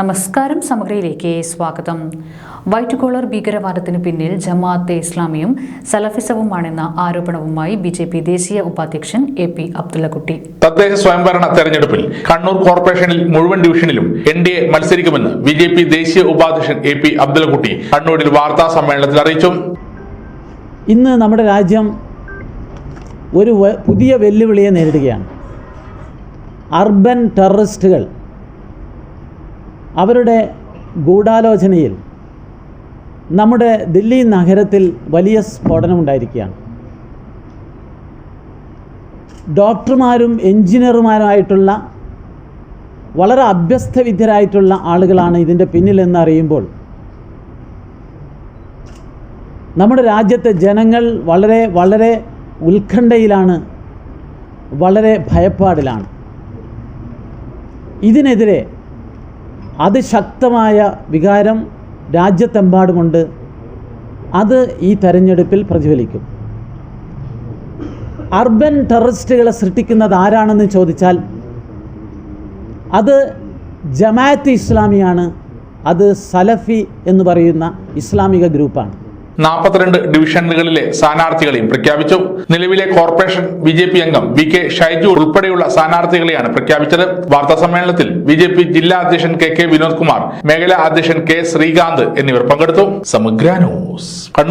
നമസ്കാരം സമഗ്രയിലേക്ക് സ്വാഗതം. White collar ഭീകരവാദത്തിന് പിന്നിൽ ജമാഅത്തെ ഇസ്ലാമിയും സലഫിസവുമാണെന്ന ആരോപണവുമായി ബി ജെ പി ദേശീയ ഉപാധ്യക്ഷൻ എ പി അബ്ദുള്ളക്കുട്ടി. തദ്ദേശ സ്വയംഭരണ തെരഞ്ഞെടുപ്പിൽ കണ്ണൂർ കോർപ്പറേഷനിൽ മുഴുവൻ ഡിവിഷനിലും എൻ ഡി എ മത്സരിക്കുമെന്ന് ബി ജെ പി ദേശീയ ഉപാധ്യക്ഷൻ എ പി അബ്ദുള്ളക്കുട്ടി കണ്ണൂരിൽ വാർത്താ സമ്മേളനത്തിൽ അറിയിച്ചു. ഇന്ന് നമ്മുടെ രാജ്യം ഒരു പുതിയ വെല്ലുവിളിയെ നേരിടുകയാണ്. അർബൻ ടെററിസ്റ്റുകൾ അവരുടെ ഗൂഢാലോചനയിൽ നമ്മുടെ ദില്ലി നഗരത്തിൽ വലിയ സ്ഫോടനമുണ്ടായിരിക്കുകയാണ്. ഡോക്ടർമാരും എഞ്ചിനീയർമാരുമായിട്ടുള്ള വളരെ അഭ്യസ്തവിദ്യരായിട്ടുള്ള ആളുകളാണ് ഇതിന്റെ പിന്നിലെന്ന് അറിയുമ്പോൾ നമ്മുടെ രാജ്യത്തെ ജനങ്ങൾ വളരെ വളരെ ഉത്കണ്ഠയിലാണ് വളരെ ഭയപ്പാടിലാണ്. ഇതിനെതിരെ അതിശക്തമായ വികാരം രാജ്യത്തെമ്പാടുമുണ്ട് അത് ഈ തെരഞ്ഞെടുപ്പിൽ പ്രതിഫലിക്കും. അർബൻ ടെററിസ്റ്റുകളെ സൃഷ്ടിക്കുന്നത് ആരാണെന്ന് ചോദിച്ചാൽ അത് ജമാഅത്ത് ഇസ്ലാമിയാണ് അത് സലഫി എന്ന് പറയുന്ന ഇസ്ലാമിക ഗ്രൂപ്പാണ്. നാൽപ്പത്തിരണ്ട് ഡിവിഷനുകളിലെ സ്ഥാനാർത്ഥികളെയും പ്രഖ്യാപിച്ചു. നിലവിലെ കോർപ്പറേഷൻ ബി ജെ പി അംഗം വി കെ ഷൈജു ഉൾപ്പെടെയുള്ള സ്ഥാനാർത്ഥികളെയാണ് പ്രഖ്യാപിച്ചത്. വാർത്താ സമ്മേളനത്തിൽ ബി ജെ പി ജില്ലാ അധ്യക്ഷൻ കെ കെ വിനോദ് കുമാർ മേഖലാ അധ്യക്ഷൻ കെ ശ്രീകാന്ത് എന്നിവർ പങ്കെടുത്തു. സമഗ്ര ന്യൂസ്. കണ്ണൂർ